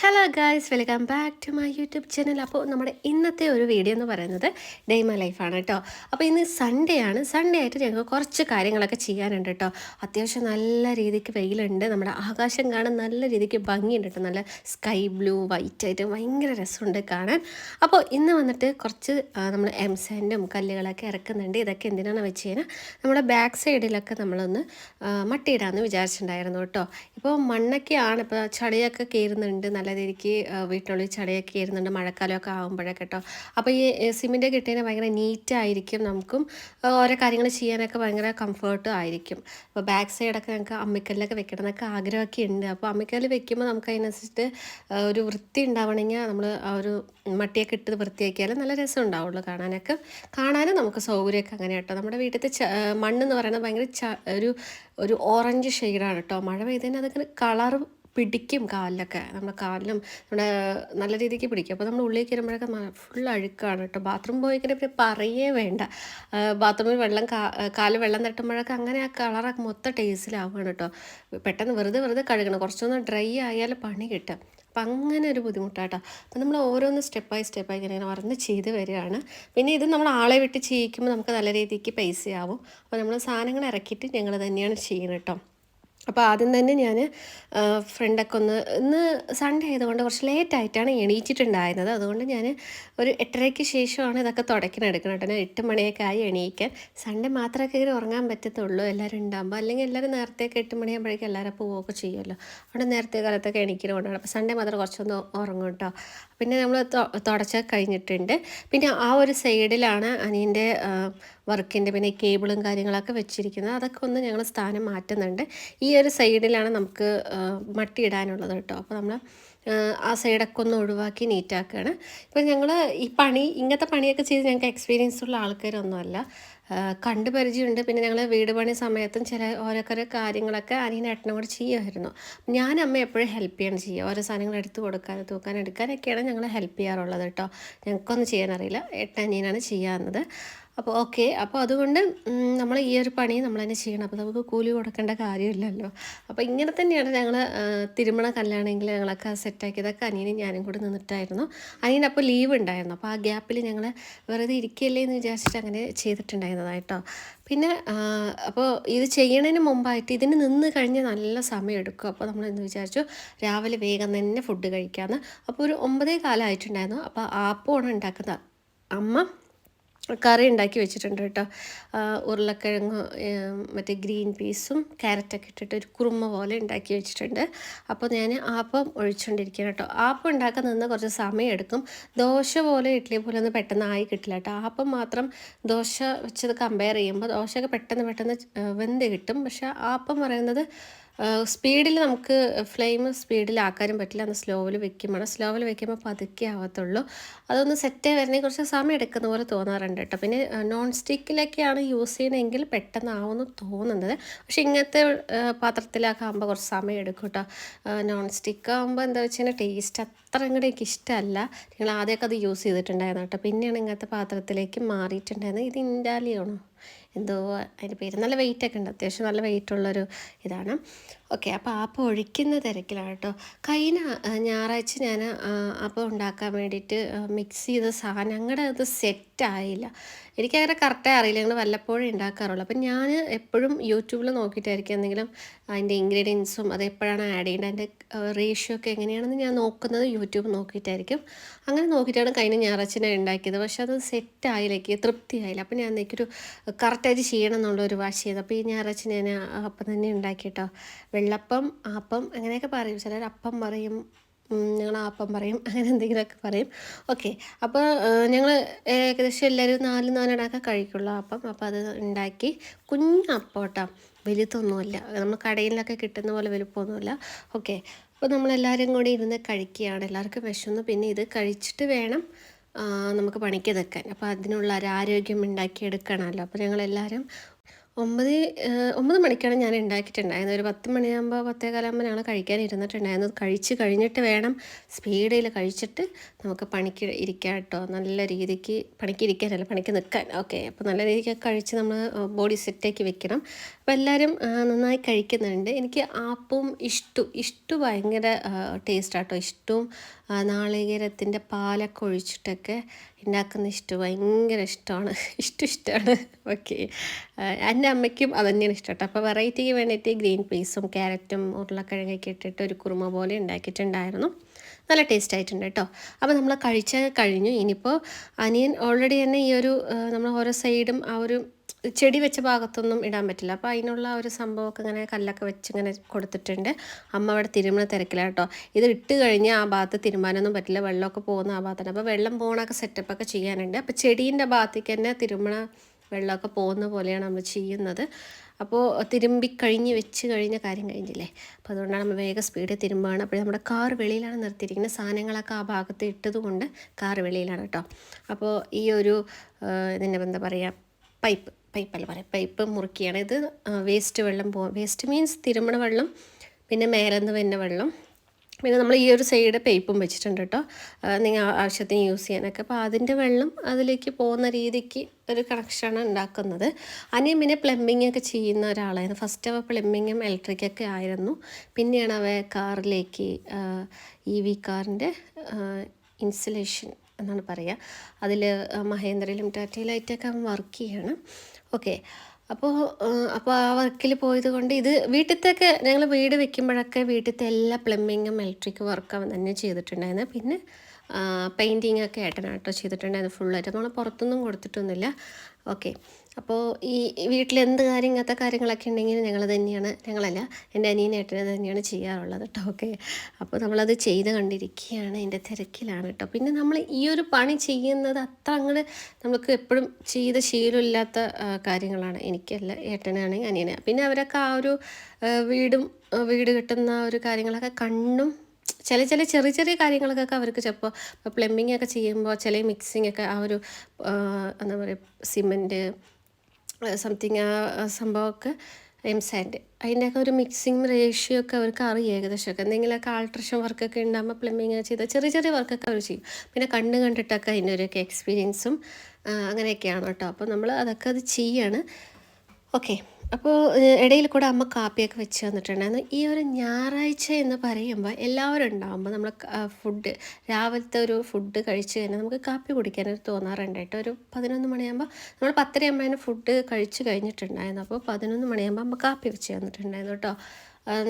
Hello guys welcome back to my YouTube channel അപ്പോൾ നമ്മുടെ ഇന്നത്തെ ഒരു വീഡിയോ എന്ന് പറയുന്നത് ഡേ മൈ ലൈഫാണ് കേട്ടോ അപ്പോൾ ഇന്ന് സൺഡേ ആണ്. സൺഡേ ആയിട്ട് ഞങ്ങൾക്ക് കുറച്ച് കാര്യങ്ങളൊക്കെ ചെയ്യാനുണ്ട് കേട്ടോ അത്യാവശ്യം നല്ല രീതിക്ക് വെയിലുണ്ട്. നമ്മുടെ ആകാശം കാണാൻ നല്ല രീതിക്ക് ഭംഗിയുണ്ട് കേട്ടോ നല്ല സ്കൈ ബ്ലൂ വൈറ്റ് ആയിട്ട് ഭയങ്കര രസമുണ്ട് കാണാൻ. അപ്പോൾ ഇന്ന് വന്നിട്ട് കുറച്ച് നമ്മൾ എം സാൻഡും കല്ലുകളൊക്കെ ഇറക്കുന്നുണ്ട്. ഇതൊക്കെ എന്തിനാണെന്ന് വെച്ച് കഴിഞ്ഞാൽ നമ്മുടെ ബാക്ക് സൈഡിലൊക്കെ നമ്മളൊന്ന് മട്ടിയിടാമെന്ന് വിചാരിച്ചിട്ടുണ്ടായിരുന്നു കേട്ടോ ഇപ്പോൾ മണ്ണൊക്കെയാണ് ഇപ്പോൾ ചളിയൊക്കെ കയറുന്നുണ്ട് നല്ല രീതിക്ക് എനിക്ക് വീട്ടിനുള്ളിൽ ചടയൊക്കെ ഇരുന്നുണ്ട് മഴക്കാലമൊക്കെ ആകുമ്പോഴൊക്കെ കേട്ടോ. അപ്പോൾ ഈ സിമിന്റെ കിട്ടിയതിന് ഭയങ്കര നീറ്റായിരിക്കും നമുക്കും. ഓരോ കാര്യങ്ങൾ ചെയ്യാനൊക്കെ ഭയങ്കര കംഫർട്ടും ആയിരിക്കും. അപ്പോൾ ബാക്ക് സൈഡൊക്കെ ഞങ്ങൾക്ക് അമ്മിക്കല്ലൊക്കെ വെക്കണം എന്നൊക്കെ ആഗ്രഹമൊക്കെ ഉണ്ട്. അപ്പോൾ അമ്മിക്കല്ല് വെക്കുമ്പോൾ നമുക്ക് അതിനനുസരിച്ചിട്ട് ഒരു വൃത്തി ഉണ്ടാവണമെങ്കിൽ നമ്മൾ ആ ഒരു മട്ടിയൊക്കെ ഇട്ട് വൃത്തിയാക്കിയാൽ നല്ല രസം ഉണ്ടാവുള്ളൂ കാണാനൊക്കെ. കാണാനും നമുക്ക് സൗകര്യമൊക്കെ അങ്ങനെ കേട്ടോ. നമ്മുടെ വീട്ടിലത്തെ മണ്ണെന്ന് പറയുന്നത് ഭയങ്കര ഒരു ഒരു ഓറഞ്ച് ഷെയ്ഡാണ് കേട്ടോ. മഴ പെയ്തതിന് അതൊക്കെ കളർ പിടിക്കും കാലിലൊക്കെ. നമ്മുടെ കാലിലും നമ്മുടെ നല്ല രീതിക്ക് പിടിക്കും. അപ്പോൾ നമ്മൾ ഉള്ളിൽ കയറുമ്പോഴൊക്കെ ഫുൾ അഴുക്കാണ് കേട്ടോ. ബാത്റൂം പോയി കഴിഞ്ഞാൽ പിന്നെ പറയേ വേണ്ട. ബാത്റൂമിൽ വെള്ളം കാൽ വെള്ളം തട്ടുമ്പോഴൊക്കെ അങ്ങനെ ആ കളറൊക്കെ മൊത്തം ടേസ്റ്റിലാവുകയാണ് കേട്ടോ. പെട്ടെന്ന് വെറുതെ വെറുതെ കഴുകണം. കുറച്ചൊന്ന് ഡ്രൈ ആയാൽ പണി കിട്ടും. അപ്പം അങ്ങനെ ഒരു ബുദ്ധിമുട്ടാട്ടോ. അപ്പം നമ്മൾ ഓരോന്ന് സ്റ്റെപ്പ് ബൈ സ്റ്റെപ്പായി ഇങ്ങനെ മറന്ന് ചെയ്ത് വരികയാണ്. പിന്നെ ഇത് നമ്മൾ ആളെ വിട്ട് ചെയ്യിക്കുമ്പോൾ നമുക്ക് നല്ല രീതിക്ക് പൈസയാവും. അപ്പോൾ നമ്മൾ സാധനങ്ങൾ ഇറക്കിയിട്ട് ഞങ്ങൾ തന്നെയാണ് ചെയ്യുന്നത് കേട്ടോ. അപ്പോൾ ആദ്യം തന്നെ ഞാൻ ഫ്രണ്ടൊക്കെ ഒന്ന് ഇന്ന് സൺഡേ ആയതുകൊണ്ട് കുറച്ച് ലേറ്റായിട്ടാണ് എണീച്ചിട്ടുണ്ടായിരുന്നത്. അതുകൊണ്ട് ഞാൻ ഒരു എട്ടരയ്ക്ക് ശേഷമാണ് ഇതൊക്കെ തുടക്കിനെടുക്കണം കേട്ടോ. ഞാൻ എട്ട് മണിയൊക്കെ ആയി എണീക്കാൻ. സൺഡേ മാത്രമേ കയറി ഉറങ്ങാൻ പറ്റത്തുള്ളൂ. എല്ലാവരും ഉണ്ടാകുമ്പോൾ അല്ലെങ്കിൽ എല്ലാവരും നേരത്തെയൊക്കെ എട്ട് മണിയാകുമ്പോഴേക്കും എല്ലാവരും പോവുകയൊക്കെ ചെയ്യുമല്ലോ. അവിടെ നേരത്തെ കാലത്തൊക്കെ എണീക്കുന്നതുകൊണ്ടാണ് അപ്പോൾ സൺഡേ മാത്രം കുറച്ചൊന്ന് ഉറങ്ങും കേട്ടോ. പിന്നെ നമ്മൾ തുടച്ച കഴിഞ്ഞിട്ടുണ്ട്. പിന്നെ ആ ഒരു സൈഡിലാണ് അനിയന്റെ വർക്കിന്റെ പിന്നെ കേബിളും കാര്യങ്ങളൊക്കെ വെച്ചിരിക്കുന്നത്. അതൊക്കെ ഒന്ന് ഞങ്ങൾ സ്ഥാനം മാറ്റുന്നുണ്ട്. ഈ ഒരു സൈഡിലാണ് നമുക്ക് മട്ടിയിടാനുള്ളത് കേട്ടോ. അപ്പോൾ നമ്മൾ ആ സൈഡൊക്കെ ഒന്ന് ഒഴിവാക്കി നീറ്റാക്കുകയാണ് ഇപ്പോൾ ഞങ്ങൾ ഈ പണി ഇങ്ങനത്തെ പണിയൊക്കെ ചെയ്ത് ഞങ്ങൾക്ക് എക്സ്പീരിയൻസ് ഉള്ള ആൾക്കാരൊന്നുമല്ല. കണ്ട് പരിചയമുണ്ട്. പിന്നെ ഞങ്ങൾ വീട് പണി സമയത്തും ചില ഓരോക്കര കാര്യങ്ങളൊക്കെ അനിയനേട്ടനും കൂടെ ചെയ്യുമായിരുന്നു. ഞാൻ അമ്മ എപ്പോഴും ഹെൽപ്പ് ചെയ്യാണ് ചെയ്യുക. ഓരോ സാധനങ്ങൾ എടുത്ത് കൊടുക്കാൻ തൂക്കാൻ എടുക്കാനൊക്കെയാണ് ഞങ്ങൾ ഹെൽപ്പ് ചെയ്യാറുള്ളത് കേട്ടോ. ഞങ്ങൾക്കൊന്നും ചെയ്യാനറിയില്ല. ഏട്ടനിയനാണ് അനിയനാണ് ചെയ്യാറുന്നത് അപ്പോൾ ഓക്കെ അപ്പോൾ അതുകൊണ്ട് നമ്മൾ ഈ ഒരു പണി നമ്മൾ തന്നെ ചെയ്യണം. അപ്പോൾ നമുക്ക് കൂലി കൊടുക്കേണ്ട കാര്യമില്ലല്ലോ. അപ്പോൾ ഇങ്ങനെ തന്നെയാണ് ഞങ്ങൾ തിരുമണ കല്യാണമെങ്കിൽ ഞങ്ങളൊക്കെ സെറ്റാക്കിയതൊക്കെ അനിയനും ഞാനും കൂടി നിന്നിട്ടായിരുന്നു. അനിയൻ അപ്പോൾ ലീവ് ഉണ്ടായിരുന്നു. അപ്പോൾ ആ ഗ്യാപ്പിൽ ഞങ്ങൾ വെറുതെ ഇരിക്കുകയല്ലേ എന്ന് വിചാരിച്ചിട്ട് അങ്ങനെ ചെയ്തിട്ടുണ്ടായിരുന്നതായിട്ടോ. പിന്നെ അപ്പോൾ ഇത് ചെയ്യണതിന് മുമ്പായിട്ട് ഇതിന് നിന്ന് കഴിഞ്ഞ് നല്ല സമയം എടുക്കും. അപ്പോൾ നമ്മൾ എന്ന് വിചാരിച്ചു രാവിലെ വേഗം തന്നെ ഫുഡ് കഴിക്കാമെന്ന് അപ്പോൾ ഒരു ഒമ്പതേ കാലമായിട്ടുണ്ടായിരുന്നു അപ്പോൾ ആപ്പമാണ് ഉണ്ടാക്കുന്നത് അമ്മ കറി ഉണ്ടാക്കി വെച്ചിട്ടുണ്ട് കേട്ടോ. ഉരുളക്കിഴങ്ങ് മറ്റേ ഗ്രീൻ പീസും ക്യാരറ്റൊക്കെ ഇട്ടിട്ട് ഒരു കുറുമ പോലെ ഉണ്ടാക്കി വെച്ചിട്ടുണ്ട്. അപ്പോൾ ഞാൻ ആപ്പം ഒഴിച്ചുകൊണ്ടിരിക്കുകയാണ് കേട്ടോ. ആപ്പം ഉണ്ടാക്കാൻ നിന്ന് കുറച്ച് സമയം എടുക്കും. ദോശ പോലെ ഇഡ്ഡലി പോലെ ഒന്നും പെട്ടെന്ന് ആയി കിട്ടില്ല കേട്ടോ. ആപ്പം മാത്രം ദോശ വെച്ചത് കമ്പയർ ചെയ്യുമ്പോൾ ദോശയൊക്കെ പെട്ടെന്ന് പെട്ടെന്ന് വെന്ത് കിട്ടും. പക്ഷേ ആപ്പം പറയുന്നത് സ്പീഡിൽ നമുക്ക് ഫ്ലെയിം സ്പീഡിലാക്കാനും പറ്റില്ല. അന്ന് സ്ലോവിൽ വെക്കുമ്പോൾ സ്ലോവിൽ വെക്കുമ്പോൾ പതുക്കെ ആവത്തുള്ളൂ. അതൊന്ന് സെറ്റ് വരണമെങ്കിൽ കുറച്ച് സമയം എടുക്കുന്ന പോലെ തോന്നാറുണ്ട് കേട്ടോ. പിന്നെ നോൺ സ്റ്റിക്കിലൊക്കെയാണ് യൂസ് ചെയ്യണമെങ്കിൽ പെട്ടെന്നാവുമെന്ന് തോന്നുന്നത്. പക്ഷേ ഇങ്ങനത്തെ പാത്രത്തിലൊക്കെ ആകുമ്പോൾ കുറച്ച് സമയം എടുക്കും കേട്ടോ. നോൺ സ്റ്റിക്ക് ആകുമ്പോൾ എന്താ വെച്ച് കഴിഞ്ഞാൽ ടേസ്റ്റ് അത്ര അങ്ങോട്ട് എനിക്ക് ഇഷ്ടമല്ല. നിങ്ങൾ ആദ്യമൊക്കെ അത് യൂസ് ചെയ്തിട്ടുണ്ടായിരുന്നു കേട്ടോ. പിന്നെയാണ് ഇങ്ങനത്തെ പാത്രത്തിലേക്ക് മാറിയിട്ടുണ്ടായിരുന്നത്. ഇത് ഇൻഡാലിയാണോ എന്തോ അതിന്റെ പേര്. നല്ല വെയിറ്റ് ഒക്കെ ഉണ്ട്. അത്യാവശ്യം നല്ല വെയിറ്റ് ഉള്ളൊരു ഇതാണ്. ഓക്കെ അപ്പോൾ ആപ്പ് ഒഴിക്കുന്ന തിരക്കിലാണ് കേട്ടോ. കഴിഞ്ഞ ഞായറാഴ്ച ഞാൻ അപ്പം ഉണ്ടാക്കാൻ വേണ്ടിയിട്ട് മിക്സ് ചെയ്ത സാധനം ഞങ്ങളുടെ അത് സെറ്റായില്ല എനിക്കങ്ങനെ കറക്റ്റായി അറിയില്ല. ഞങ്ങൾ വല്ലപ്പോഴും ഉണ്ടാക്കാറുള്ളൂ. അപ്പം ഞാൻ എപ്പോഴും യൂട്യൂബിൽ നോക്കിയിട്ടായിരിക്കും എന്തെങ്കിലും അതിന്റെ ഇൻഗ്രീഡിയൻസും അത് എപ്പോഴാണ് ആഡ് ചെയ്യേണ്ടത് അതിന്റെ റേഷ്യോ ഒക്കെ എങ്ങനെയാണെന്ന് ഞാൻ നോക്കുന്നത് യൂട്യൂബ് നോക്കിയിട്ടായിരിക്കും. അങ്ങനെ നോക്കിയിട്ടാണ് കഴിഞ്ഞ ഞായറാഴ്ച ഞാൻ ഉണ്ടാക്കിയത്. പക്ഷെ അത് സെറ്റായില്ല എനിക്ക് തൃപ്തിയായില്ല അപ്പം ഞാൻ എനിക്കൊരു കറക്റ്റായിട്ട് ചെയ്യണം എന്നുള്ള ഒരു വാശി ചെയ്തു. അപ്പോൾ ഈ ഞായറാഴ്ച ഞാൻ അപ്പം തന്നെ ഉണ്ടാക്കി കേട്ടോ വെള്ളപ്പം ആപ്പം അങ്ങനെയൊക്കെ പറയും. ചിലർ അപ്പം പറയും ഞങ്ങൾ ആപ്പം പറയും അങ്ങനെ എന്തെങ്കിലുമൊക്കെ പറയും. ഓക്കെ അപ്പോൾ ഞങ്ങൾ ഏകദേശം എല്ലാവരും നാല് നാലടക്കം കഴിക്കുള്ളൂ അപ്പം. അപ്പോൾ അത് ഉണ്ടാക്കി. കുഞ്ഞപ്പം കേട്ടോ. വലുതൊന്നുമില്ല. നമ്മൾ കടയിലൊക്കെ കിട്ടുന്ന പോലെ വലുപ്പമൊന്നുമില്ല. ഓക്കെ അപ്പോൾ നമ്മളെല്ലാവരും കൂടി ഇരുന്ന് കഴിക്കുകയാണ്. എല്ലാവർക്കും വിശന്നു. പിന്നെ ഇത് കഴിച്ചിട്ട് വേണം നമുക്ക് പണിക്ക് നിൽക്കാൻ അപ്പോൾ അതിനുള്ള ഒരു ആരോഗ്യം ഉണ്ടാക്കിയെടുക്കണമല്ലോ. അപ്പോൾ ഞങ്ങളെല്ലാവരും ഒമ്പത് ഒമ്പത് മണിക്കാണ് ഞാൻ ഉണ്ടാക്കിയിട്ടുണ്ടായിരുന്നത്. ഒരു പത്ത് മണിയാകുമ്പോൾ പത്തേ കാലാകുമ്പോഴാണ് കഴിക്കാൻ ഇരുന്നിട്ടുണ്ടായിരുന്നത്. കഴിച്ച് കഴിഞ്ഞിട്ട് വേണം സ്പീഡിൽ കഴിച്ചിട്ട് നമുക്ക് പണിക്ക് ഇരിക്കാം കേട്ടോ. നല്ല രീതിക്ക് പണിക്ക് ഇരിക്കാനല്ല പണിക്ക് നിൽക്കാൻ. ഓക്കെ അപ്പോൾ നല്ല രീതിക്ക് കഴിച്ച് നമ്മൾ ബോഡി സെറ്റാക്കി വെക്കണം. അപ്പോൾ എല്ലാവരും നന്നായി കഴിക്കുന്നുണ്ട്. എനിക്ക് ആപ്പും ഇഷ്ടു ഇഷ്ടു ഭയങ്കര ടേസ്റ്റാട്ടോ. ഇഷ്ടവും ആ, നാളികേരത്തിന്റെ പാലൊക്കെ ഒഴിച്ചിട്ടൊക്കെ ഉണ്ടാക്കുന്ന ഇഷ്ടം ഭയങ്കര ഇഷ്ടമാണ്. ഇഷ്ടം ഇഷ്ടമാണ്. ഓക്കെ എന്റെ അമ്മയ്ക്കും അത് തന്നെയാണ് ഇഷ്ടം കേട്ടോ. അപ്പോൾ വെറൈറ്റിക്ക് വേണ്ടിയിട്ട് ഗ്രീൻ പീസും ക്യാരറ്റും ഉരുളക്കിഴങ്ങൊക്കെ ഇട്ടിട്ട് ഒരു കുറുമ പോലെ ഉണ്ടാക്കിയിട്ടുണ്ടായിരുന്നു. നല്ല ടേസ്റ്റ് ആയിട്ടുണ്ട് കേട്ടോ. അപ്പോൾ നമ്മൾ കഴിച്ച കഴിഞ്ഞു. ഇനിയിപ്പോൾ അനിയൻ ഓൾറെഡി തന്നെ ഈ ഒരു നമ്മൾ ഓരോ സൈഡും ആ ഒരു ചെടി വെച്ച ഭാഗത്തൊന്നും ഇടാൻ പറ്റില്ല. അപ്പോൾ അതിനുള്ള ഒരു സംഭവമൊക്കെ ഇങ്ങനെ കല്ലൊക്കെ വെച്ച് ഇങ്ങനെ കൊടുത്തിട്ടുണ്ട്. അമ്മ അവിടെ തിരുമണ തിരക്കിലാണ് കേട്ടോ. ഇത് ഇട്ട് കഴിഞ്ഞ് ആ ഭാഗത്ത് തിരുമാനൊന്നും പറ്റില്ല. വെള്ളമൊക്കെ പോകുന്ന ആ ഭാഗത്താണ്. അപ്പോൾ വെള്ളം പോകണൊക്കെ സെറ്റപ്പൊക്കെ ചെയ്യാനുണ്ട്. അപ്പോൾ ചെടീന്റെ ഭാഗത്തേക്ക് തന്നെ തിരുമണ വെള്ളമൊക്കെ പോകുന്ന പോലെയാണ് നമ്മൾ ചെയ്യുന്നത്. അപ്പോൾ തിരുമ്പി കഴിഞ്ഞ് വെച്ച് കഴിഞ്ഞ കാര്യം കഴിഞ്ഞില്ലേ? അപ്പോൾ അതുകൊണ്ടാണ് നമ്മൾ വേഗം സ്പീഡിൽ തിരുമ്പാണ്. അപ്പോൾ നമ്മുടെ കാർ വെളിയിലാണ് നിർത്തിയിരിക്കുന്നത്. സാധനങ്ങളൊക്കെ ആ ഭാഗത്ത് ഇട്ടതുകൊണ്ട് കാർ വെളിയിലാണ് കേട്ടോ. അപ്പോൾ ഈ ഒരു ഇതിന്റെ എന്താ പറയുക പൈപ്പ് പൈപ്പല്ല പറയാം. പൈപ്പ് മുറുക്കിയാണ്. ഇത് വേസ്റ്റ് വെള്ളം പോ വേസ്റ്റ് മീൻസ് തിരുമണ വെള്ളം പിന്നെ മേലെന്ന് വരുന്ന വെള്ളം. പിന്നെ നമ്മൾ ഈ ഒരു സൈഡ് പൈപ്പും വെച്ചിട്ടുണ്ട് കേട്ടോ നിങ്ങൾ ആവശ്യത്തിന് യൂസ് ചെയ്യാനൊക്കെ. അപ്പോൾ അതിന്റെ വെള്ളം അതിലേക്ക് പോകുന്ന രീതിക്ക് ഒരു കണക്ഷനാണ് ഉണ്ടാക്കുന്നത്. അനിയൻ പിന്നെ പ്ലംബിംഗ് ഒക്കെ ചെയ്യുന്ന ഒരാളായിരുന്നു. ഫസ്റ്റ് അവ പ്ലംബിങ്ങും ഇലക്ട്രിക്കൊക്കെ ആയിരുന്നു. പിന്നെയാണ് അവ കാറിലേക്ക് ഇ വി കാറിന്റെ ഇൻസുലേഷൻ എന്നാണ് പറയുക അതിൽ മഹേന്ദ്രയിലും ടാറ്റയിലായിട്ടൊക്കെ അവൻ വർക്ക് ചെയ്യാണ്. ഓക്കെ. അപ്പോൾ അപ്പോൾ ആ വർക്കിൽ പോയത് കൊണ്ട് ഇത് വീട്ടിലത്തെയൊക്കെ ഞങ്ങൾ വീട് വെക്കുമ്പോഴൊക്കെ വീട്ടിലത്തെ എല്ലാ പ്ലംബിങ്ങും ഇലക്ട്രിക് വർക്കും തന്നെ ചെയ്തിട്ടുണ്ടായിരുന്നു. പിന്നെ പെയിന്റിങ് ഒക്കെ ഏട്ടനാട്ടോ ചെയ്തിട്ടുണ്ടായിരുന്നു. ഫുള്ളായിട്ട് നമ്മൾ പുറത്തൊന്നും കൊടുത്തിട്ടൊന്നുമില്ല. ഓക്കെ അപ്പോൾ ഈ വീട്ടിൽ എന്ത് കാര്യം ഇങ്ങനത്തെ കാര്യങ്ങളൊക്കെ ഉണ്ടെങ്കിൽ ഞങ്ങൾ തന്നെയാണ് ഞങ്ങളല്ല എന്റെ അനിയൻ ഏട്ടനെ തന്നെയാണ് ചെയ്യാറുള്ളത് കേട്ടോ ഓക്കെ അപ്പോൾ നമ്മളത് ചെയ്ത് കണ്ടിരിക്കുകയാണ്. എന്റെ തിരക്കിലാണ് കേട്ടോ പിന്നെ നമ്മൾ ഈ ഒരു പണി ചെയ്യുന്നത് അത്ര അങ്ങോട്ട് നമുക്ക് എപ്പോഴും ചെയ്ത ശീലമില്ലാത്ത കാര്യങ്ങളാണ്. എനിക്കല്ല ഏട്ടനാണെങ്കിൽ അനിയനെ. പിന്നെ അവരൊക്കെ ആ ഒരു വീടും വീട് കിട്ടുന്ന ഒരു കാര്യങ്ങളൊക്കെ കണ്ണും ചില ചില ചെറിയ ചെറിയ കാര്യങ്ങൾക്കൊക്കെ അവർക്ക് ചിലപ്പോൾ ഇപ്പോൾ പ്ലംബിംഗ് ഒക്കെ ചെയ്യുമ്പോൾ ചില മിക്സിംഗ് ഒക്കെ ആ ഒരു എന്താ പറയുക സിമന്റ് സംതിങ് ആ സംഭവമൊക്കെ എം സാൻഡ് അതിന്റെയൊക്കെ ഒരു മിക്സിങ് റേഷ്യോ ഒക്കെ അവർക്ക് അറിയാം ഏകദേശമൊക്കെ. എന്തെങ്കിലുമൊക്കെ ആൾട്രേഷൻ വർക്കൊക്കെ ഉണ്ടാകുമ്പോൾ പ്ലംബിങ് ചെയ്ത ചെറിയ ചെറിയ വർക്കൊക്കെ അവർ ചെയ്യും. പിന്നെ കണ്ണ് കണ്ടിട്ടൊക്കെ അതിന്റെ ഒരു എക്സ്പീരിയൻസും അങ്ങനെയൊക്കെയാണ് കേട്ടോ. അപ്പോൾ നമ്മൾ അതൊക്കെ അത് ചെയ്യാണ്. ഓക്കെ അപ്പോൾ ഇടയിൽ കൂടെ അമ്മ കാപ്പിയൊക്കെ വെച്ച് തന്നിട്ടുണ്ടായിരുന്നു. ഈ ഒരു ഞായറാഴ്ച എന്ന് പറയുമ്പോൾ എല്ലാവരും ഉണ്ടാകുമ്പോൾ നമ്മൾ ഫുഡ് രാവിലത്തെ ഒരു ഫുഡ് കഴിച്ച് കഴിഞ്ഞാൽ നമുക്ക് കാപ്പി കുടിക്കാനൊരു തോന്നാറുണ്ട് കേട്ടോ. ഒരു പതിനൊന്ന് മണിയാകുമ്പോൾ നമ്മൾ പത്തരയാകുമ്പോൾ അതിന് ഫുഡ് കഴിച്ച് കഴിഞ്ഞിട്ടുണ്ടായിരുന്നു. അപ്പോൾ പതിനൊന്ന് മണിയാകുമ്പോൾ അമ്മ കാപ്പി വെച്ച് തന്നിട്ടുണ്ടായിരുന്നു കേട്ടോ.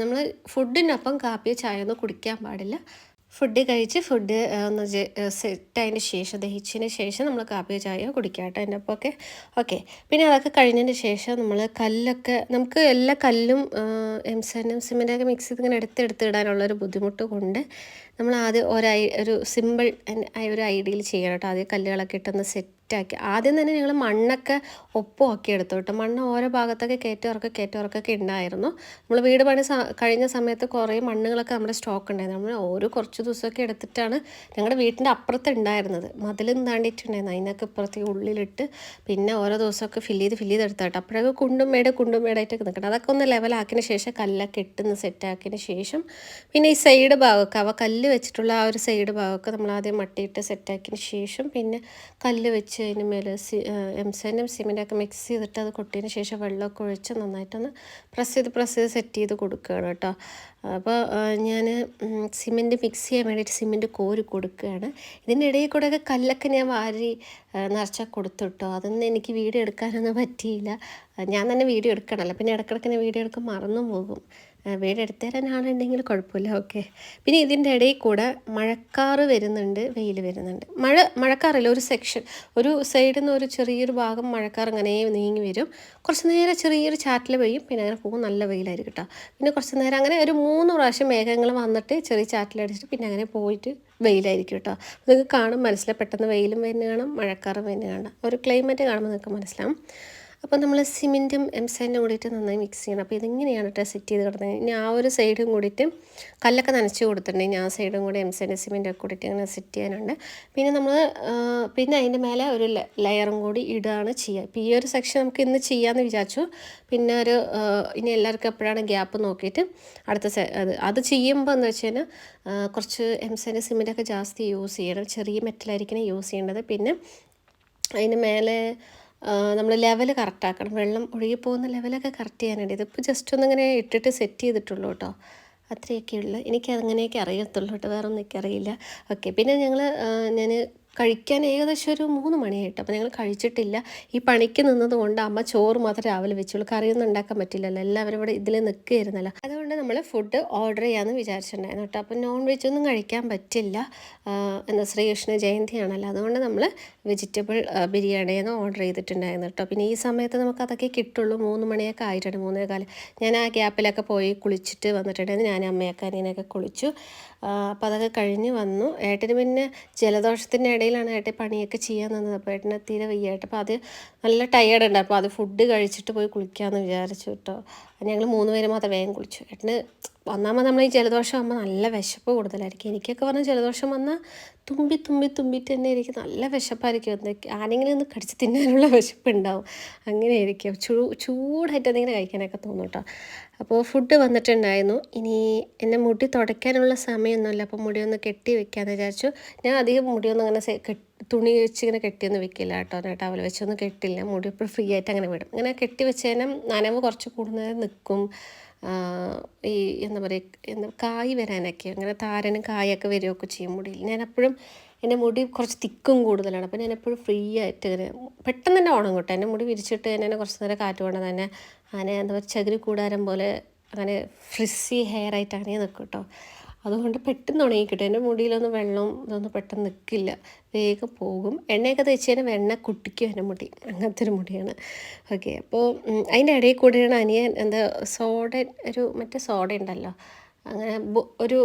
നമ്മൾ ഫുഡിനൊപ്പം കാപ്പിയോ ചായ ഒന്നും കുടിക്കാൻ പാടില്ല. ഫുഡ് കഴിച്ച് ഫുഡ് ഒന്ന് സെറ്റ് ആയതിന് ശേഷം ദഹിച്ചതിന് ശേഷം നമ്മൾ കാപ്പി ചായ കുടിക്കാം കേട്ടോ അതിന്റെ ഒക്കെ. ഓക്കെ. പിന്നെ അതൊക്കെ കഴിഞ്ഞതിന് ശേഷം നമ്മൾ കല്ലൊക്കെ നമുക്ക് എല്ലാ കല്ലും എംസാൻ എം സിമെന്റൊക്കെ മിക്സ് ചെയ്ത് ഇങ്ങനെ എടുത്തെടുത്ത് ഇടാനുള്ളൊരു ബുദ്ധിമുട്ട് കൊണ്ട് നമ്മൾ ആദ്യം ഒരു ഒരു സിമ്പിൾ ഒരു ഐഡിയയിൽ ചെയ്യണം കേട്ടോ. ആദ്യം കല്ലുകളൊക്കെ ഇട്ടൊന്ന് സെറ്റാക്കി. ആദ്യം തന്നെ ഞങ്ങൾ മണ്ണൊക്കെ ഒപ്പമാക്കി എടുത്തു കേട്ടോ. മണ്ണ് ഓരോ ഭാഗത്തൊക്കെ കയറ്റവർക്കൊക്കെ കയറ്റവർക്കൊക്കെ ഉണ്ടായിരുന്നു. നമ്മൾ വീട് പണി കഴിഞ്ഞ സമയത്ത് കുറേ മണ്ണുകളൊക്കെ നമ്മുടെ സ്റ്റോക്ക് ഉണ്ടായിരുന്നു. നമ്മൾ ഓരോ കുറച്ച് ദിവസമൊക്കെ എടുത്തിട്ടാണ് ഞങ്ങളുടെ വീട്ടിന്റെ അപ്പുറത്ത് ഉണ്ടായിരുന്നത്. മതിലും താണ്ടിയിട്ടുണ്ടായിരുന്നു അതിനൊക്കെ ഇപ്പുറത്തേക്ക് ഉള്ളിലിട്ട് പിന്നെ ഓരോ ദിവസമൊക്കെ ഫില്ല് ചെയ്ത് ഫില്ല് ചെയ്ത് എടുത്ത കേട്ടോ. അപ്പോഴൊക്കെ കുണ്ടും മേട് കുണ്ടും മേടായിട്ടൊക്കെ നിൽക്കണം. അതൊക്കെ ഒന്ന് ലെവലാക്കിയതിന് ശേഷം കല്ലൊക്കെ ഇട്ടുന്ന സെറ്റാക്കിയതിന് ശേഷം പിന്നെ ഈ സൈഡ് ഭാഗമൊക്കെ. അവ വെച്ചിട്ടുള്ള ആ ഒരു സൈഡ് ഭാഗമൊക്കെ നമ്മൾ ആദ്യം മട്ടിയിട്ട് സെറ്റാക്കിയതിന് ശേഷം പിന്നെ കല്ല് വെച്ച് അതിന് മേലെ സി എംസാനും സിമെന്റൊക്കെ മിക്സ് ചെയ്തിട്ട് അത് കൊട്ടിയതിന് ശേഷം വെള്ളമൊക്കെ ഒഴിച്ച് നന്നായിട്ടൊന്ന് പ്രസ് ചെയ്ത് പ്രസ് ചെയ്ത് സെറ്റ് ചെയ്ത് കൊടുക്കുകയാണ് കേട്ടോ. അപ്പോൾ ഞാൻ സിമെന്റ് മിക്സ് ചെയ്യാൻ വേണ്ടിയിട്ട് സിമെന്റ് കോരി കൊടുക്കുകയാണ്. ഇതിനിടയിൽ കൂടെ കൂടെയൊക്കെ കല്ലൊക്കെ ഞാൻ വാരി നിറച്ച കൊടുത്തിട്ടോ അതൊന്നും എനിക്ക് വീഡിയോ എടുക്കാനൊന്നും പറ്റിയില്ല. ഞാൻ തന്നെ വീഡിയോ എടുക്കണമല്ലോ. പിന്നെ ഇടയ്ക്കിടയ്ക്ക് ഞാൻ വീഡിയോ എടുക്കാൻ മറന്നു പോകും. വീഡിയോ എടുത്തു ആളുണ്ടെങ്കിൽ കുഴപ്പമില്ല ഓക്കെ പിന്നെ ഇതിന്റെ ഇടയിൽ കൂടെ മഴക്കാറ് വരുന്നുണ്ട് വെയിൽ വരുന്നുണ്ട്. മഴ മഴക്കാറില്ല ഒരു സെക്ഷൻ ഒരു സൈഡിൽ നിന്ന് ഒരു ചെറിയൊരു ഭാഗം മഴക്കാർ അങ്ങനെ നീങ്ങി വരും. കുറച്ച് നേരം ചെറിയൊരു ചാറ്റിൽ പെയ്യും പിന്നെ അങ്ങനെ പോകും നല്ല വെയിലായിരിക്കും കേട്ടോ പിന്നെ കുറച്ച് നേരം അങ്ങനെ ഒരു മൂന്ന് പ്രാവശ്യം മേഘങ്ങൾ വന്നിട്ട് ചെറിയ ചാറ്റിലടിച്ചിട്ട് പിന്നെ അങ്ങനെ പോയിട്ട് വെയിലായിരിക്കും കേട്ടോ നിങ്ങൾക്ക് കാണും മനസ്സിലെ പെട്ടെന്ന് വെയിലും വരുന്ന കാണാം മഴക്കാറും വരുന്ന കാണാം. ഒരു ക്ലൈമറ്റ് കാണുമ്പോൾ നിങ്ങൾക്ക് മനസ്സിലാവും. അപ്പോൾ നമ്മൾ സിമെന്റും എം എംസാൻഡും കൂടിയിട്ട് നന്നായി മിക്സ് ചെയ്യണം. അപ്പോൾ ഇതിങ്ങനെയാണ് കേട്ടോ സെറ്റ് ചെയ്ത് കിടന്നത് ഇനി ആ ഒരു സൈഡും കൂടിയിട്ട് കല്ലൊക്കെ നനച്ച് കൊടുത്തിട്ടുണ്ടെങ്കിൽ ആ സൈഡും കൂടി എം സൈന്റെ സിമെന്റും ഒക്കെ കൂടിയിട്ട് ഇങ്ങനെ സെറ്റ് ചെയ്യാനുണ്ട്. പിന്നെ നമ്മൾ പിന്നെ അതിന്റെ മേലെ ഒരു ലെയറും കൂടി ഇടുകയാണ് ചെയ്യുക ഇപ്പോൾ ഈ ഒരു സെക്ഷൻ നമുക്ക് ഇന്ന് ചെയ്യാമെന്ന് വിചാരിച്ചു. പിന്നെ ഒരു ഇനി എല്ലാവർക്കും എപ്പോഴാണ് ഗ്യാപ്പ് നോക്കിയിട്ട് അടുത്ത അത് അത് ചെയ്യുമ്പോൾ എന്ന് വെച്ച് കഴിഞ്ഞാൽ കുറച്ച് എം എംസാൻഡ് സിമെന്റൊക്കെ ജാസ്തി യൂസ് ചെയ്യണം. ചെറിയ മെറ്റലായിരിക്കണം യൂസ് ചെയ്യേണ്ടത്. പിന്നെ അതിന് മേലെ നമ്മൾ ലെവൽ കറക്റ്റാക്കണം വെള്ളം ഒഴുകി പോകുന്ന ലെവലൊക്കെ കറക്റ്റ് ചെയ്യാനുണ്ട്. ഇതിപ്പോൾ ജസ്റ്റ് ഒന്നിങ്ങനെ ഇട്ടിട്ട് സെറ്റ് ചെയ്തിട്ടുള്ളൂ കേട്ടോ അത്രയൊക്കെ ഉള്ളു എനിക്ക് അങ്ങനെയൊക്കെ അറിയത്തുള്ളൂ കേട്ടോ വേറെ ഒന്നും എനിക്കറിയില്ല. ഓക്കെ പിന്നെ ഞങ്ങൾ ഞാൻ കഴിക്കാൻ ഏകദേശം ഒരു മൂന്ന് മണിയായിട്ട്. അപ്പോൾ ഞങ്ങൾ കഴിച്ചിട്ടില്ല. ഈ പണിക്ക് നിന്നതുകൊണ്ട് അമ്മ ചോറ് മാത്രം രാവിലെ വെച്ചുള്ളൂ. കറിയൊന്നും ഉണ്ടാക്കാൻ പറ്റില്ലല്ലോ. എല്ലാവരും ഇവിടെ ഇതിൽ നിൽക്കുകയായിരുന്നല്ലോ. അതുകൊണ്ട് നമ്മൾ ഫുഡ് ഓർഡർ ചെയ്യാമെന്ന് വിചാരിച്ചിട്ടുണ്ടായിരുന്നു കേട്ടോ. അപ്പോൾ നോൺ വെജ് ഒന്നും കഴിക്കാൻ പറ്റില്ല. എന്താ ശ്രീകൃഷ്ണ ജയന്തിയാണല്ലോ. അതുകൊണ്ട് നമ്മൾ വെജിറ്റബിൾ ബിരിയാണിയെന്ന് ഓർഡർ ചെയ്തിട്ടുണ്ടായിരുന്നു കേട്ടോ. പിന്നെ ഈ സമയത്ത് നമുക്ക് അതൊക്കെ കിട്ടുള്ളൂ. മൂന്ന് മണിയൊക്കെ ആയിട്ടുണ്ട്. മൂന്നേ കാലം ഞാൻ ആ ഗ്യാപ്പിലൊക്കെ പോയി കുളിച്ചിട്ട് വന്നിട്ടുണ്ടായിരുന്നു. ഞാൻ അമ്മയൊക്കെ അനിയനൊക്കെ കുളിച്ചു. അപ്പോൾ അതൊക്കെ കഴിഞ്ഞ് വന്നു. ഏട്ടന് പിന്നെ ജലദോഷത്തിന്റെ ഇടയിലാണ് ഏട്ടൻ പണിയൊക്കെ ചെയ്യാൻ നിന്നത്. അപ്പോൾ ഏട്ടനെ തീരെ വയ്യായിട്ട്. അപ്പോൾ അത് നല്ല ടയേർഡ് ഉണ്ട്. അപ്പോൾ അത് ഫുഡ് കഴിച്ചിട്ട് പോയി കുളിക്കാമെന്ന് വിചാരിച്ചു കേട്ടോ. ഞങ്ങൾ മൂന്ന് പേര് മാത്രം വേഗം കുളിച്ചു. ഏട്ടന് ഒന്നാമത് നമ്മൾ ഈ ജലദോഷം ആകുമ്പോൾ നല്ല വിശപ്പ് കൂടുതലായിരിക്കും. എനിക്കൊക്കെ പറഞ്ഞാൽ ജലദോഷം വന്നാൽ തുമ്പി തുമ്പി തുമ്പിട്ട് തന്നെ എനിക്ക് നല്ല വിശപ്പായിരിക്കും. ആരെങ്കിലും ഒന്ന് കടിച്ച് തിന്നാനുള്ള വിശപ്പ് ഉണ്ടാവും അങ്ങനെ ആയിരിക്കും ചൂ ചൂടായിട്ട് എന്തെങ്കിലും കഴിക്കാനൊക്കെ തോന്നും കേട്ടോ അപ്പോൾ ഫുഡ് വന്നിട്ടുണ്ടായിരുന്നു. ഇനി എന്റെ മുടി തുടയ്ക്കാനുള്ള സമയമൊന്നുമില്ല. അപ്പോൾ മുടി ഒന്ന് കെട്ടി വെക്കാമെന്ന് വിചാരിച്ചു. ഞാൻ അധികം മുടിയൊന്നും അങ്ങനെ തുണി വെച്ച് ഇങ്ങനെ കെട്ടിയൊന്നും വെക്കില്ല കേട്ടോ ഞാൻ ടവൽ വെച്ചൊന്നും കെട്ടില്ല. മുടി ഇപ്പോൾ ഫ്രീ ആയിട്ട് അങ്ങനെ വിടും. അങ്ങനെ കെട്ടി വെച്ച് കഴിഞ്ഞാൽ നനവ് കുറച്ച് കൂടുതൽ നിൽക്കും ഈ എന്താ പറയുക എന്താ കായ് വരാനൊക്കെ അങ്ങനെ താരനും കായൊക്കെ വരികയൊക്കെ ചെയ്യും മുടിയിൽ. ഞാൻ എപ്പോഴും എന്റെ മുടി കുറച്ച് തിക്കും കൂടുതലാണ്. അപ്പോൾ ഞാൻ എപ്പോഴും ഫ്രീ ആയിട്ട് ഇങ്ങനെ പെട്ടെന്ന് തന്നെ ഉണങ്ങും കേട്ടോ. എന്റെ മുടി വിരിച്ചിട്ട് തന്നെ കുറച്ച് നേരം കാറ്റ് കൊണ്ട് തന്നെ അങ്ങനെ എന്താ പറയുക ചകിരി കൂടാരം പോലെ അങ്ങനെ ഫ്രിസ്സി ഹെയർ ആയിട്ട് നിൽക്കും കേട്ടോ. അതുകൊണ്ട് പെട്ടെന്ന് ഉണങ്ങിക്കിട്ടും. എന്റെ മുടിയിലൊന്നും വെള്ളവും ഇതൊന്നും പെട്ടെന്ന് നിൽക്കില്ല. വേഗം പോകും. എണ്ണയൊക്കെ തേച്ച് കഴിഞ്ഞാൽ വെണ്ണ കുട്ടിക്കും എന്റെ മുടി. അങ്ങനത്തെ ഒരു മുടിയാണ്. ഓക്കെ. അപ്പോൾ അതിന്റെ ഇടയിൽ കൂടെയാണ് അനിയൻ എന്താ സോഡ ഒരു മറ്റേ സോഡ ഉണ്ടല്ലോ. അങ്ങനെ ഒരു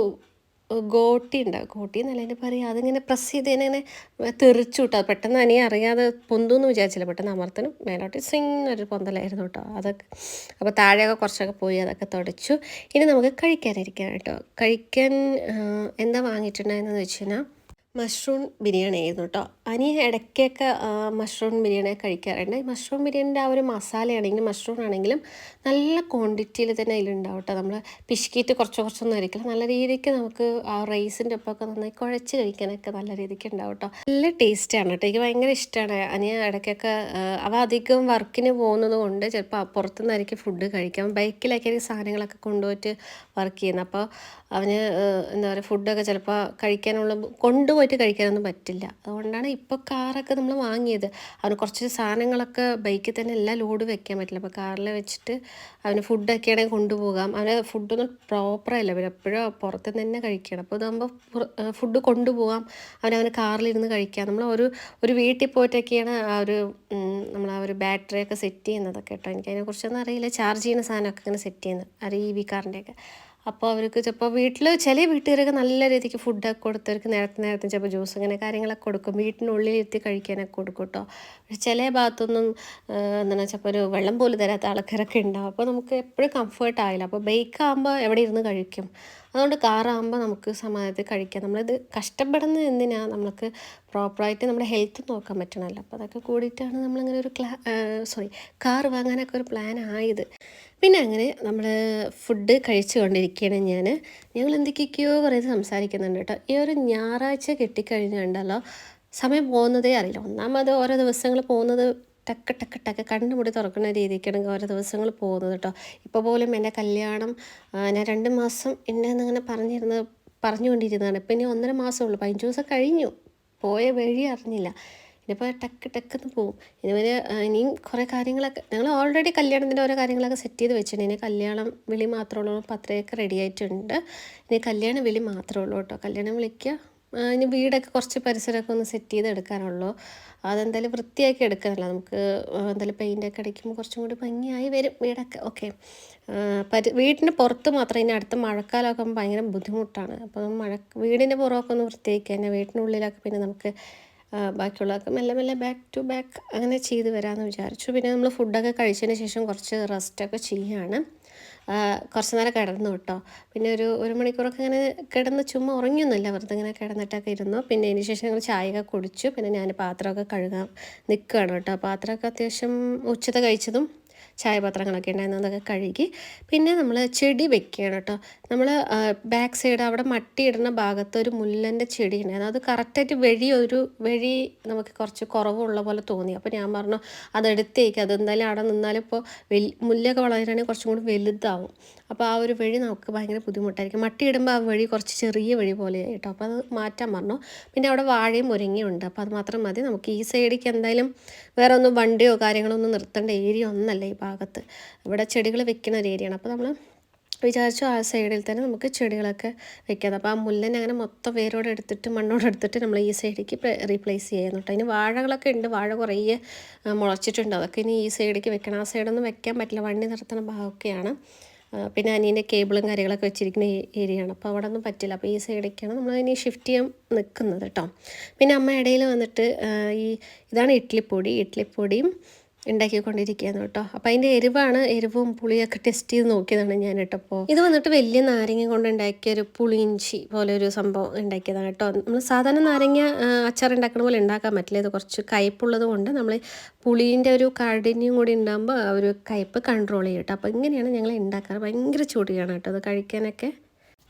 ഗോട്ടി ഉണ്ടാവും ഗോട്ടി എന്നല്ല അതിന്റെ പറയുക അതിങ്ങനെ പ്രസ് ചെയ്ത് ഇങ്ങനെ തെറിച്ചു അത് പെട്ടെന്ന് അനിയെ അറിയാതെ പൊന്തുമെന്ന് വിചാരിച്ചില്ല. പെട്ടെന്ന് അമർത്തനും മേലോട്ട് സിങ് ഒരു പൊന്തലായിരുന്നു കേട്ടോ അതൊക്കെ അപ്പോൾ താഴെയൊക്കെ കുറച്ചൊക്കെ പോയി അതൊക്കെ തുടച്ചു. ഇനി നമുക്ക് കഴിക്കാനിരിക്കാം കേട്ടോ കഴിക്കാൻ എന്താ വാങ്ങിയിട്ടുണ്ടായിരുന്നെന്ന് വെച്ച് കഴിഞ്ഞാൽ മഷ്റൂം ബിരിയാണി ആയിരുന്നു കേട്ടോ അനി ഇടയ്ക്കൊക്കെ മഷ്റൂം ബിരിയാണി കഴിക്കാറുണ്ട്. മഷ്റൂം ബിരിയാണിന്റെ ആ ഒരു മസാലയാണെങ്കിലും മഷ്റൂം ആണെങ്കിലും നല്ല ക്വാണ്ടിറ്റിയിൽ തന്നെ അതിലുണ്ടാവും കേട്ടോ നമ്മൾ പിശുക്കിയിട്ട് കുറച്ച് കുറച്ചൊന്നും ആയിരിക്കില്ല നല്ല രീതിക്ക് നമുക്ക് ആ റൈസിന്റെ ഒപ്പമൊക്കെ നന്നായി കുഴച്ച് കഴിക്കാനൊക്കെ നല്ല രീതിക്ക് ഉണ്ടാവും കേട്ടോ നല്ല ടേസ്റ്റാണ് കേട്ടോ എനിക്ക് ഭയങ്കര ഇഷ്ടമാണ് അനി ഇടയ്ക്കൊക്കെ അവ അധികം വർക്കിന് പോകുന്നത് കൊണ്ട് ചിലപ്പോൾ പുറത്തുനിന്നായിരിക്കും ഫുഡ് കഴിക്കാം ബൈക്കിലൊക്കെ എനിക്ക് സാധനങ്ങളൊക്കെ കൊണ്ടുപോയിട്ട് വർക്ക് ചെയ്യുന്നത്. അപ്പോൾ അവന് എന്താ പറയുക ഫുഡൊക്കെ ചിലപ്പോൾ കഴിക്കാനുള്ള കൊണ്ടുപോയിട്ട് കഴിക്കാനൊന്നും പറ്റില്ല. അതുകൊണ്ടാണ് ഇപ്പോൾ കാറൊക്കെ നമ്മൾ വാങ്ങിയത്. അവന് കുറച്ച് സാധനങ്ങളൊക്കെ ബൈക്കിൽ തന്നെ എല്ലാം ലോഡ് വെക്കാൻ പറ്റില്ല. അപ്പോൾ കാറിൽ വെച്ചിട്ട് അവന് ഫുഡൊക്കെ ആണെങ്കിൽ കൊണ്ടുപോകാം. അവന് ഫുഡൊന്നും പ്രോപ്പറല്ല അവൻ എപ്പോഴും പുറത്ത് തന്നെ കഴിക്കണം അപ്പോൾ ഇതാകുമ്പോൾ ഫുഡ് കൊണ്ടുപോകാം. അവനവന് കാറിലിരുന്ന് കഴിക്കാം. നമ്മൾ ഒരു ഒരു വീട്ടിൽ പോയിട്ടൊക്കെയാണ് ആ ഒരു നമ്മൾ ആ ഒരു ബാറ്ററിയൊക്കെ സെറ്റ് ചെയ്യുന്നതൊക്കെ കേട്ടോ. എനിക്ക് അതിനെക്കുറിച്ചൊന്നും അറിയില്ല. ചാർജ് ചെയ്യുന്ന സാധനമൊക്കെ ഇങ്ങനെ സെറ്റ് ചെയ്യുന്നത്. അറിയാം ഈ വി കാറിന്റെയൊക്കെ അപ്പോൾ അവർക്ക് ചിലപ്പോൾ വീട്ടിൽ ചില വീട്ടുകാരൊക്കെ നല്ല രീതിക്ക് ഫുഡൊക്കെ കൊടുത്തവർക്ക് നേരത്തെ നേരത്തെ ചിലപ്പോൾ ജ്യൂസ് അങ്ങനെ കാര്യങ്ങളൊക്കെ കൊടുക്കും. വീട്ടിനുള്ളിൽ എത്തി കഴിക്കാനൊക്കെ കൊടുക്കും കേട്ടോ പക്ഷെ ചില ഭാഗത്തൊന്നും എന്താണ് ചിലപ്പോൾ ഒരു വെള്ളം പോലും തരാത്ത ആൾക്കാരൊക്കെ ഉണ്ടാവും. അപ്പോൾ നമുക്ക് എപ്പോഴും കംഫർട്ട് ആയില്ല അപ്പോൾ ബൈക്ക് ആകുമ്പോൾ എവിടെ ഇരുന്ന് കഴിക്കും? അതുകൊണ്ട് കാറാകുമ്പോൾ നമുക്ക് സമാധാനത്തിൽ കഴിക്കാം. നമ്മളിത് കഷ്ടപ്പെടുന്ന എന്തിനാ നമുക്ക് പ്രോപ്പറായിട്ട് നമ്മുടെ ഹെൽത്ത് നോക്കാൻ പറ്റണമല്ലോ അപ്പോൾ അതൊക്കെ കൂടിയിട്ടാണ് നമ്മളിങ്ങനെ ഒരു ക്ലാ സോറി കാർ വാങ്ങാനൊക്കെ ഒരു പ്ലാൻ ആയത്. പിന്നെ അങ്ങനെ നമ്മൾ ഫുഡ് കഴിച്ചു കൊണ്ടിരിക്കുകയാണ് ഞാൻ ഞങ്ങൾ എന്തൊക്കെയൊക്കെയോ കുറേ സംസാരിക്കുന്നുണ്ട് കേട്ടോ. ഈ ഒരു ഞായറാഴ്ച കിട്ടിക്കഴിഞ്ഞുണ്ടല്ലോ സമയം പോകുന്നതേ അറിയില്ല. ഒന്നാമത് ഓരോ ദിവസങ്ങൾ പോകുന്നത് ടക്ക് ടക്ക് ടക്ക് കണ്ടുമുടി തുറക്കുന്ന രീതിക്കാണ് ഓരോ ദിവസങ്ങൾ പോകുന്നത് കേട്ടോ. ഇപ്പോൾ പോലും എന്റെ കല്യാണം ഞാൻ രണ്ട് മാസം എന്നെ എന്നിങ്ങനെ പറഞ്ഞിരുന്നത് പറഞ്ഞുകൊണ്ടിരുന്നതാണ്. ഇപ്പം ഇനി ഒന്നര മാസമേ ഉള്ളൂ. പതിനഞ്ച് ദിവസം കഴിഞ്ഞു. പോയ വഴി അറിഞ്ഞില്ല. ഇനിയിപ്പോൾ ടക്ക് ടക്കെന്ന് പോവും. ആ, ഇനിയും കുറേ കാര്യങ്ങളൊക്കെ ഞങ്ങൾ ഓൾറെഡി കല്യാണത്തിന്റെ ഓരോ കാര്യങ്ങളൊക്കെ സെറ്റ് ചെയ്ത് വെച്ചിട്ടുണ്ട്. ഇനി കല്യാണം വിളി മാത്രമേ ഉള്ളൂ. പത്രയൊക്കെ റെഡി ആയിട്ടുണ്ട്. ഇനി കല്യാണ വിളി മാത്രമേ ഉള്ളൂ കേട്ടോ. കല്യാണം വിളിക്കുക ഇനി വീടൊക്കെ കുറച്ച് പരിസരമൊക്കെ ഒന്ന് സെറ്റ് ചെയ്ത് എടുക്കാനുള്ളൂ. അതെന്തായാലും വൃത്തിയാക്കി എടുക്കാനല്ല. നമുക്ക് എന്തായാലും പെയിന്റൊക്കെ അടിക്കുമ്പോൾ കുറച്ചും കൂടി ഭംഗിയായി വരും വീടൊക്കെ. ഓക്കെ പരി വീടിന്റെ പുറത്ത് മാത്രം ഇനി അടുത്ത മഴക്കാലമൊക്കെ ഭയങ്കര ബുദ്ധിമുട്ടാണ്. അപ്പോൾ മഴ വീടിന്റെ പുറമൊക്കെ ഒന്ന് വൃത്തിയാക്കി തന്നെ വീട്ടിനുള്ളിലൊക്കെ പിന്നെ നമുക്ക് ബാക്കിയുള്ളതൊക്കെ മെല്ലെ മെല്ലെ ബാക്ക് ടു ബാക്ക് അങ്ങനെ ചെയ്ത് വരാമെന്ന് വിചാരിച്ചു. പിന്നെ നമ്മൾ ഫുഡൊക്കെ കഴിച്ചതിന് ശേഷം കുറച്ച് റെസ്റ്റൊക്കെ ചെയ്യുകയാണ് കുറച്ച് നേരം കിടന്നു കേട്ടോ. പിന്നെ ഒരു ഒരു മണിക്കൂറൊക്കെ ഇങ്ങനെ കിടന്ന് ചുമ്മാ ഉറങ്ങിയൊന്നുമില്ല. വെറുതെ ഇങ്ങനെ കിടന്നിട്ടൊക്കെ ഇരുന്നു. പിന്നെ അതിന് ശേഷം ഞങ്ങൾ ചായയൊക്കെ കുടിച്ചു. പിന്നെ ഞാൻ പാത്രമൊക്കെ കഴുകാൻ നിൽക്കുകയാണ് കേട്ടോ. പാത്രമൊക്കെ അത്യാവശ്യം ഉച്ചത്തെ കഴിച്ചതും ചായപാത്രങ്ങളൊക്കെ ഉണ്ടായിരുന്നു അതൊക്കെ കഴുകി. പിന്നെ നമ്മൾ ചെടി വെക്കുകയാണ് കേട്ടോ. നമ്മൾ ബാക്ക് സൈഡ് അവിടെ മട്ടി ഇടുന്ന ഭാഗത്ത് ഒരു മുല്ലന്റെ ചെടി ഉണ്ടായിരുന്നു. അത് കറക്റ്റായിട്ട് വഴി ഒരു വഴി നമുക്ക് കുറച്ച് കുറവുള്ള പോലെ തോന്നി. അപ്പോൾ ഞാൻ പറഞ്ഞു അതെടുത്തേക്ക് അതെന്തായാലും അവിടെ നിന്നാലും ഇപ്പോൾ വെൽ മുല്ലൊക്കെ വളരുകയാണെങ്കിൽ കുറച്ചും കൂടി വലുതാവും. അപ്പോൾ ആ ഒരു വഴി നമുക്ക് ഭയങ്കര ബുദ്ധിമുട്ടായിരിക്കും. മട്ടി ഇടുമ്പോൾ ആ വഴി കുറച്ച് ചെറിയ വഴി പോലെ കേട്ടോ അപ്പോൾ അത് മാറ്റാൻ പറഞ്ഞു. പിന്നെ അവിടെ വാഴയും മുരിങ്ങയും ഉണ്ട്. അപ്പോൾ അത് മാത്രം മതി. നമുക്ക് ഈ സൈഡിലേക്ക് എന്തായാലും വേറെ ഒന്നും വണ്ടിയോ കാര്യങ്ങളോ ഒന്നും നിർത്തേണ്ട ഏരിയ ഒന്നല്ല. ഭാഗത്ത്. ഇവിടെ ചെടികൾ വെക്കുന്ന ഒരു ഏരിയയാണ് അപ്പോൾ നമ്മൾ വിചാരിച്ചു ആ സൈഡിൽ തന്നെ നമുക്ക് ചെടികളൊക്കെ വെക്കാം അപ്പോൾ ആ മുല്ലനെ അങ്ങനെ മൊത്തം വേരോടെ എടുത്തിട്ട് മണ്ണോടെ എടുത്തിട്ട് നമ്മൾ ഈ സൈഡിലേക്ക് റീപ്ലേസ് ചെയ്യുന്നു കേട്ടോ അതിന് വാഴകളൊക്കെ ഉണ്ട്. വാഴ കുറേ മുളച്ചിട്ടുണ്ട്. അതൊക്കെ ഇനി ഈ സൈഡിലേക്ക് വെക്കണം. ആ സൈഡൊന്നും വെക്കാൻ പറ്റില്ല. വണ്ടി നിർത്തണ ഭാഗമൊക്കെയാണ്. പിന്നെ അനിയന്റെ കേബിളും കാര്യങ്ങളൊക്കെ വെച്ചിരിക്കുന്ന ഏരിയയാണ് അപ്പോൾ അവിടെ ഒന്നും പറ്റില്ല. അപ്പോൾ ഈ സൈഡിലേക്കാണ് നമ്മൾ ഇനി ഷിഫ്റ്റ് ചെയ്യാൻ നിൽക്കുന്നത് കേട്ടോ പിന്നെ അമ്മ ഇടയിൽ വന്നിട്ട് ഈ ഇതാണ് ഇഡ്ലിപ്പൊടി. ഇഡ്ഡലിപ്പൊടിയും ഉണ്ടാക്കിക്കൊണ്ടിരിക്കുകയാണ് കേട്ടോ. അപ്പം അതിന്റെ എരിവാണ് എരിവും പുളിയൊക്കെ ടെസ്റ്റ് ചെയ്ത് നോക്കിയതാണ് ഞാൻ കേട്ടപ്പോൾ ഇത് വന്നിട്ട് വലിയ നാരങ്ങ കൊണ്ട് ഉണ്ടാക്കിയ ഒരു പുളിയിഞ്ചി പോലെ ഒരു സംഭവം ഉണ്ടാക്കിയതാണ് കേട്ടോ. നമ്മൾ സാധാരണ നാരങ്ങ അച്ചാർ ഉണ്ടാക്കുന്ന പോലെ ഉണ്ടാക്കാൻ പറ്റില്ല. ഇത് കുറച്ച് കയ്പുള്ളത് കൊണ്ട് നമ്മൾ പുളീന്റെ ഒരു കാഠിന്യം കൂടി ഉണ്ടാകുമ്പോൾ ആ ഒരു കയ്പ് കൺട്രോൾ ചെയ്യും കേട്ടോ. അപ്പോൾ ഇങ്ങനെയാണ് ഞങ്ങൾ ഉണ്ടാക്കാറ്. ഭയങ്കര ചൂടിയാണ് കേട്ടോ. അത് കഴിക്കാനൊക്കെ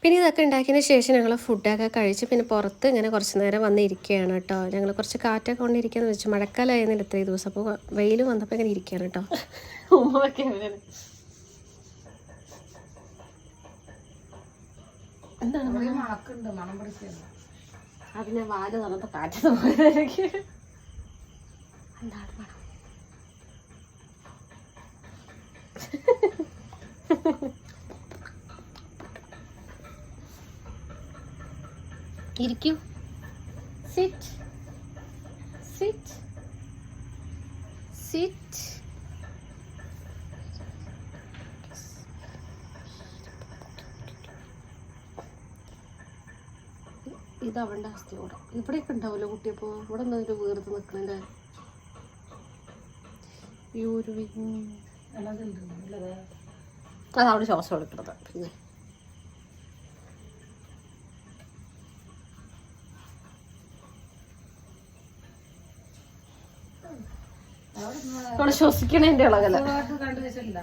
പിന്നെ ഇതൊക്കെ ഉണ്ടാക്കിയതിന് ശേഷം ഞങ്ങൾ ഫുഡൊക്കെ കഴിച്ച് പിന്നെ പുറത്ത് ഇങ്ങനെ കുറച്ച് നേരം വന്നിരിക്കുകയാണ് കേട്ടോ. ഞങ്ങൾ കുറച്ച് കാറ്റൊക്കെ കൊണ്ടിരിക്കുകയെന്ന് വെച്ചു. മഴക്കാലമായിരുന്നില്ല ഇത്രയും ദിവസം. അപ്പോൾ വെയിൽ വന്നപ്പോൾ ഇങ്ങനെ ഇരിക്കുകയാണ് കേട്ടോ. എന്താണ് മണക്കുണ്ട് മണം പിടിച്ചത് അതിനെ വാൽ തന്നപ്പോൾ കാറ്റത്ത് പോയതായിരിക്കും. എന്താണ് മണം? ഇരിക്കൂ. സിറ്റ് സിറ്റ് സിറ്റ് ഇത് അവളുടെ അവസ്ഥയോടെ ഇവിടെയൊക്കെ ഉണ്ടാവുമല്ലോ കുട്ടിയപ്പോൾ ഇവിടെ നിന്ന് ഒരു വീർത്ത് നിൽക്കണല്ലേ ഈ ഒരു അത് അവിടെ ശ്വാസം എടുക്കുന്നത്. പിന്നെ അവിടെ ശ്വസിക്കണേന്റെ ഇളകൽ. കണ്ടു വെച്ചില്ല